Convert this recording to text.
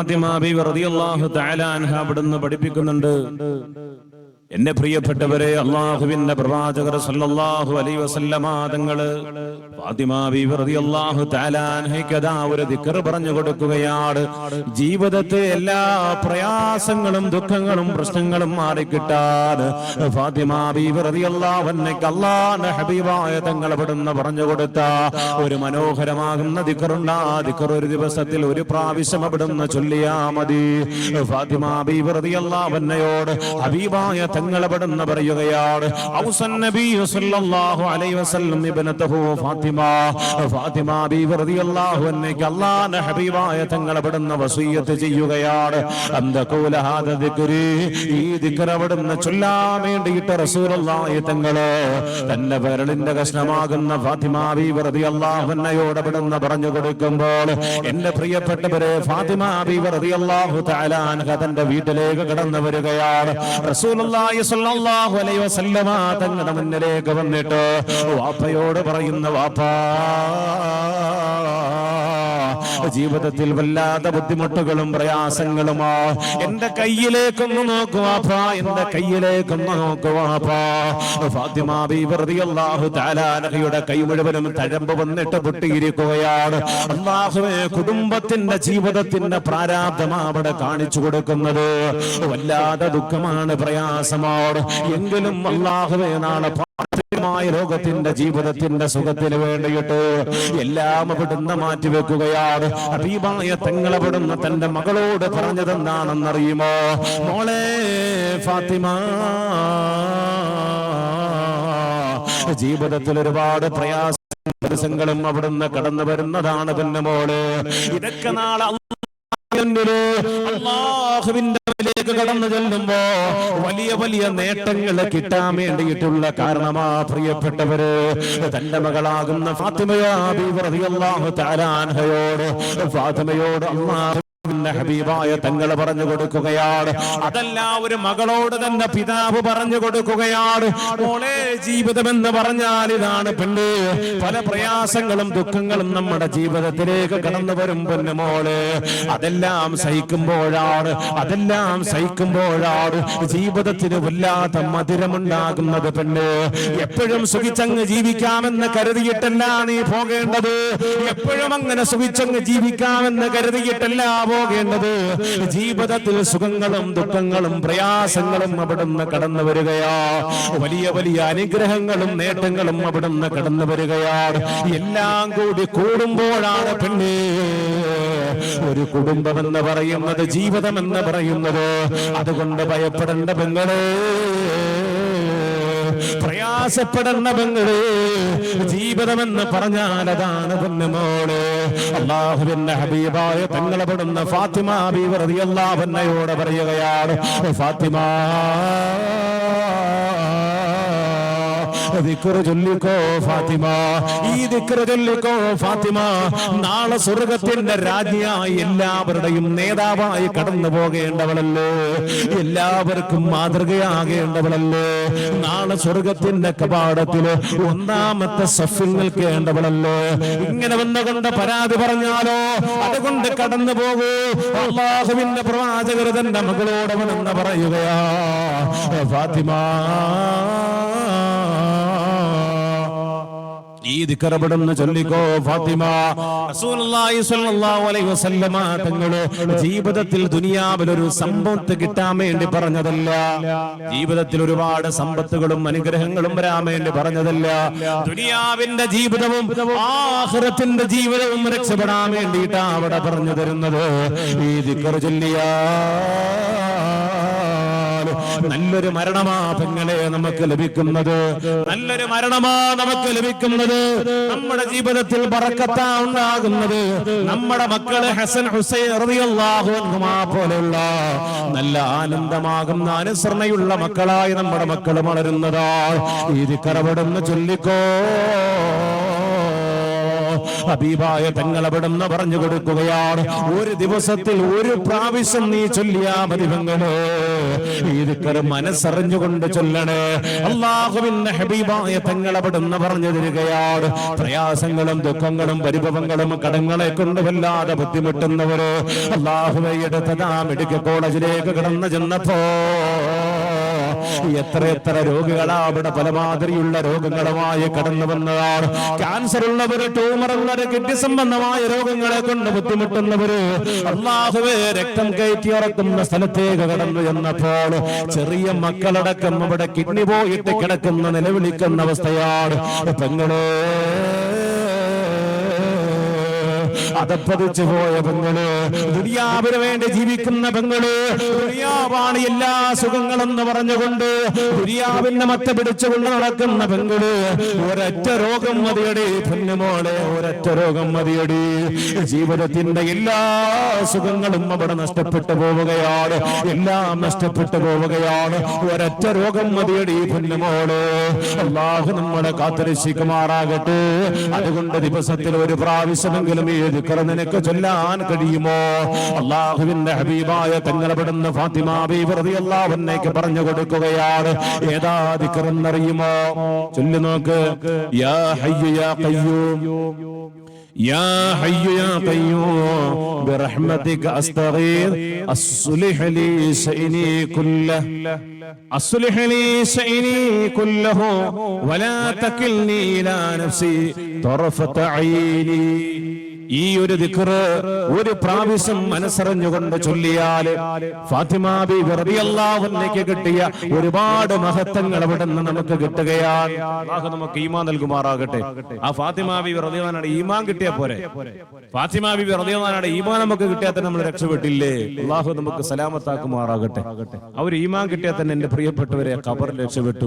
Fathima B റളിയല്ലാഹു തആല അൻഹ അവിടുന്ന് പഠിപ്പിക്കുന്നുണ്ട്. എന്റെ പ്രിയപ്പെട്ടവരെ അള്ളാഹുവിന്റെ പ്രവാചകർ സല്ലല്ലാഹു അലൈഹി വസല്ലമ തങ്ങൾ ഫാത്തിമ ബീവി റളിയല്ലാഹു തആല അൻഹയ്ക്ക് അതാ ഒരു ദിക്ർ പറഞ്ഞു കൊടുക്കുകയാണ്. ജീവിതത്തെ എല്ലാ പ്രയാസങ്ങളും ദുഃഖങ്ങളും പ്രശ്നങ്ങളും മാറിക്കിട്ടാണ് ഫാത്തിമ ബീവി റളിയല്ലാഹു അൻഹയ്ക്ക് അല്ലാഹുവിന്റെ ഹബീബായ തങ്ങൾ അവിടുന്ന് പറഞ്ഞു കൊടുത്ത ഒരു മനോഹരമാകുന്ന ദിക്റുണ്ട് ആ ദിക്ർ ഒരു ദിവസത്തിൽ ഒരു പ്രാവശ്യം അവിടുന്ന് ചൊല്ലിയാ മതി. ഫാത്തിമ ബീവി റളിയല്ലാഹു അൻഹയോട് ഹബീബായ തങ്ങൾ അവിടുന്ന് പറയുകയാണ് ഔസൻ നബി അലൈഹി വസല്ലം ഇബ്നതഹു ഫാത്തിമ. ഫാത്തിമ ഹബീബായ വസിയത്ത് ചെയ്യുകയാണ്. ദിക്രി? ഈ ദിക്ർ റസൂലുള്ളാഹി പറഞ്ഞു കൊടുക്കുമ്പോൾ എന്റെ പ്രിയപ്പെട്ടവരെ ഫാത്തിമ വീട്ടിലേക്ക് കടന്നു വരികയാണ്. റസൂലുള്ളാഹി അലൈഹി വസല്ലമ തങ്ങളുടെ മുന്നിലേക്ക് വന്നിട്ട് വാപ്പയോട് പറയുന്ന വാപ്പാ ജീവിതത്തിൽ വല്ലാത്ത ബുദ്ധിമുട്ടുകളും പ്രയാസങ്ങളുമാ. എന്റെ കയ്യിലേക്കൊന്ന് നോക്കുവാപ്പാ എന്റെ കയ്യിലേക്കൊന്ന് നോക്കുവാപ്പാ ഫാത്തിമ തആല അൻഹയുടെ കൈ മുഴുവനും തഴമ്പ് വന്നിട്ട് പൊട്ടിയിരിക്കുകയാണ്. അള്ളാഹുവേ കുടുംബത്തിന്റെ ജീവിതത്തിന്റെ പ്രാരാബ്ദമാ അവിടെ കാണിച്ചു കൊടുക്കുന്നത്. വല്ലാതെ ദുഃഖമാണ് പ്രയാസമാണ്. എങ്കിലും അള്ളാഹുവേ നാളെ പാർത്ഥിവമായ ലോകത്തിന്റെ ജീവിതത്തിന്റെ സുഖത്തിന് വേണ്ടിയിട്ട് എല്ലാം അവിടുന്ന് മാറ്റിവെക്കുകയാണ് ഹബീബായ തങ്ങളവിടുന്ന് തന്റെ മകളോട് പറഞ്ഞതെന്താണെന്നറിയുമോ? മോളെ ഫാത്തിമ ജീവിതത്തിൽ ഒരുപാട് പ്രയാസങ്ങളും അവിടുന്ന് കടന്നു വരുന്നതാണ് പിന്നെ മോൾ. ഇതൊക്കെ നാളെ അള്ളാഹുവിന്റെ ിലേക്ക് കടന്നു ചെല്ലുമ്പോ വലിയ വലിയ നേട്ടങ്ങൾ കിട്ടാൻ വേണ്ടിയിട്ടുള്ള കാരണമാ പ്രിയപ്പെട്ടവര്. തന്റെ മകളാകുന്ന ഫാത്തിമയാ ബീവി റളിയല്ലാഹു തആല അൻഹയോട്. ഫാത്തിമയോട് അള്ളാഹു ഹബീബായ തങ്ങൾ പറഞ്ഞു കൊടുക്കുകയാണ്. അതല്ല ഒരു മകളോട് തന്നെ പിതാവ് പറഞ്ഞു കൊടുക്കുകയാണ്. മോളെ ജീവിതം എന്ന് പറഞ്ഞാൽ ഇതാണ് പെണ്ണ്. പല പ്രയാസങ്ങളും ദുഃഖങ്ങളും നമ്മുടെ ജീവിതത്തിലേക്ക് കടന്നു വരും പൊന്നു മോൾ. അതെല്ലാം സഹിക്കുമ്പോഴാണ് അതെല്ലാം സഹിക്കുമ്പോഴാണ് ജീവിതത്തിന് വല്ലാത്ത മധുരമുണ്ടാകുന്നത് പെണ്ണ്. എപ്പോഴും സുഖിച്ചങ്ങ് ജീവിക്കാമെന്ന് കരുതിയിട്ടല്ല നീ പോകേണ്ടത്. എപ്പോഴും അങ്ങനെ സുഖിച്ചങ്ങ് ജീവിക്കാമെന്ന് കരുതിയിട്ടല്ല പോകേണ്ടത് ജീവിതത്തിൽ സുഖങ്ങളും ദുഃഖങ്ങളും പ്രയാസങ്ങളും അവിടുന്ന് കടന്നു വരികയാ. വലിയ വലിയ അനുഗ്രഹങ്ങളും നേട്ടങ്ങളും അവിടുന്ന് കടന്നു വരികയാ. എല്ലാം കൂടി കൂടുമ്പോഴാണ് പെണ്ണ് ഒരു കുടുംബം എന്ന് പറയുന്നത് ജീവിതം എന്ന് പറയുന്നത്. അതുകൊണ്ട് ഭയപ്പെടേണ്ട പെങ്ങളെ പ്രയാസപ്പെടേണ്ട ജീവിതം ജീവിതമെന്ന് പറഞ്ഞാൽ അതാണ് പൊന്നുമോൾ അള്ളാഹുവിന്റെ ഹബീബായ തങ്ങളപ്പെടുന്ന ഫാത്തിമ ഹബീബ് റളിയല്ലാഹു അൻഹയോട് പറയുകയാണ്. ഫാത്തിമ ഫാത്തിമ. ഈ ഫാത്തിമ. നാളെ സ്വർഗത്തിന്റെ രാജ്ഞിയായി എല്ലാവരുടെയും നേതാവായി കടന്നു പോകേണ്ടവളല്ലേ? എല്ലാവർക്കും മാതൃകയാകേണ്ടവളല്ലേ? നാളെ സ്വർഗത്തിന്റെ കപാടത്തിൽ ഒന്നാമത്തെ സഫിൽ നിൽക്കേണ്ടവളല്ലേ? ഇങ്ങനെ വന്നുകൊണ്ട് പരാതി പറഞ്ഞാലോ? അതുകൊണ്ട് കടന്നു പോകൂ. അള്ളാഹുവിന്റെ പ്രവാചകർ തന്റെ മകളോടവനെന്ന് പറയുകയാ. ഫാത്തിമ. ഈ ദിക്കറപ്പെടുന്ന ചൊല്ലിക്കോ ഫാത്തിമ. തങ്ങൾ ജീവിതത്തിൽ ദുനിയാവിൽ ഒരു സമ്പത്ത് കിട്ടാൻ വേണ്ടി പറഞ്ഞതല്ല. ജീവിതത്തിൽ ഒരുപാട് സമ്പത്തുകളും അനുഗ്രഹങ്ങളും വരാൻ വേണ്ടി പറഞ്ഞതല്ല. ദുനിയാവിന്റെ ജീവിതവും ആഖിറത്തിന്റെ ജീവിതവും രക്ഷപ്പെടാൻ വേണ്ടിയിട്ടാണ് അവിടെ പറഞ്ഞു തരുന്നത്. ഈ ദിക്കർ ചൊല്ലിയാ. നല്ലൊരു മരണമാ പെങ്ങളെ നമുക്ക് ലഭിക്കുന്നത്. നല്ലൊരു മരണമാ നമുക്ക് ലഭിക്കുന്നത്. നമ്മുടെ ജീവിതത്തിൽ പറക്കത്താ ഉണ്ടാകുന്നത്. നമ്മുടെ മക്കൾ ഹസൻ ഹുസൈൻ പോലെയുള്ള നല്ല ആനന്ദമാകുന്ന അനുസരണയുള്ള മക്കളായി നമ്മുടെ മക്കൾ വളരുന്നതാ. ഇത് കറവടന്ന് ചൊല്ലിക്കോ. ഹബീബായ തങ്ങൾ പറഞ്ഞു കൊടുക്കുകയാണ്. ഒരു ദിവസത്തിൽ ഒരു പ്രാവശ്യം നീ ചൊല്ലിയാ മതി മനസ്സറിഞ്ഞുകൊണ്ട് ചൊല്ലണേ. അള്ളാഹുവിന്റെ ഹബീബായ തങ്ങൾ പറഞ്ഞു തരികയാണ്. പ്രയാസങ്ങളും ദുഃഖങ്ങളും പരിഭവങ്ങളും കടങ്ങളെ കൊണ്ട് വല്ലാതെ ബുദ്ധിമുട്ടുന്നവര് അള്ളാഹുവയുടെ തഥാ മെഡിക്കൽ കോളേജിലേക്ക് കടന്നു ചെന്നപ്പോ എത്ര എത്ര രോഗികളാ? അവിടെ പലമാതിരിയുള്ള രോഗങ്ങളുമായി കടന്നു വന്നതാണ്. ക്യാൻസർ ഉള്ളവര് ട്യൂമർ ഉള്ളവര് കിഡ്നി സംബന്ധമായ രോഗങ്ങളെ കൊണ്ട് ബുദ്ധിമുട്ടുന്നവര് അള്ളാഹുവേ രക്തം കയറ്റി ഇറക്കുന്ന സ്ഥലത്തേക്ക് കടന്നു എന്നപ്പോൾ ചെറിയ മക്കളടക്കം അവിടെ കിഡ്നി പോയിട്ട് കിടക്കുന്ന നിലവിളിക്കുന്ന അവസ്ഥയാണ്. പെങ്ങളെ അതപ്പതിച്ചു പോയ പെങ്ങൾ ദുനിയാവിന് വേണ്ടി ജീവിക്കുന്ന പെങ്ങൾ ദുനിയാവാണ് എല്ലാ സുഖങ്ങളെന്ന് പറഞ്ഞുകൊണ്ട് ദുനിയാവിന്റെ മത്ത പിടിച്ചുകൊണ്ട് നടക്കുന്ന പെങ്ങൾ ഒരൊറ്റ രോഗം മതിയടി പൊന്നുമോളെ ഒരൊറ്റ രോഗം മതിയടി. ജീവിതത്തിന്റെ എല്ലാ സുഖങ്ങളും അവിടെ നഷ്ടപ്പെട്ടു പോവുകയാണ്. എല്ലാം നഷ്ടപ്പെട്ടു പോവുകയാണ്. ഒരൊറ്റ രോഗം മതിയടി പൊന്നുമോളെ അള്ളാഹു നമ്മളെ കാത്തുരക്ഷിക്കുമാറാകട്ടെ. അതുകൊണ്ട് ദിവസത്തിൽ ഒരു പ്രാവശ്യമെങ്കിലും ഈ ദിക്ർ നിനക്ക് ചൊല്ലാൻ കഴിയുമോ അള്ളാഹുവിന്റെ ഹബീബായ തങ്ങളപ്പെടുന്ന ഫാത്തിമ ബീവി റളിയല്ലാഹു അൻഹയ്ക്ക് പറഞ്ഞു കൊടുക്കുകയാണ് ഏതാ ദിക്ർ എന്നറിയുമോ ചൊല്ലി നോക്ക് യാ ഹയ്യു യാ ഖയ്യൂം يا حي يا قيوم برحمتك استغيث اصلح لي شأني كله اصلح لي شأني كله ولا تكلني الى نفسي طرفة عيني ഈ ഒരു ദിക്റ് ഒരു പ്രാവശ്യം മനസ്സറിഞ്ഞുകൊണ്ട് ചൊല്ലിയാൽ ഫാത്തിമ ബി വെറുതെയല്ലാവുന്നേക്ക് കിട്ടിയ ഒരുപാട് മഹത്വങ്ങൾ അവിടെ നിന്ന് നമുക്ക് കിട്ടുകയാണ്. നമുക്ക് ഈമാ നൽകുമാറാകട്ടെ. ആ ഫാത്തിമ ബി വെറുതെയാണ് ഈമാൻ കിട്ടിയ പോരെ. ഫാത്തിമ ബി വെറുതെയാണ് ഈമാൻ നമുക്ക് കിട്ടിയാൽ തന്നെ നമ്മൾ രക്ഷപ്പെട്ടില്ലേ? അള്ളാഹു നമുക്ക് സലാമത്താക്കുമാറാകട്ടെ. ആ ഒരു ഈമാൻ കിട്ടിയാൽ തന്നെ എന്റെ പ്രിയപ്പെട്ടവരെ ഖബറിൽ രക്ഷപ്പെട്ടു.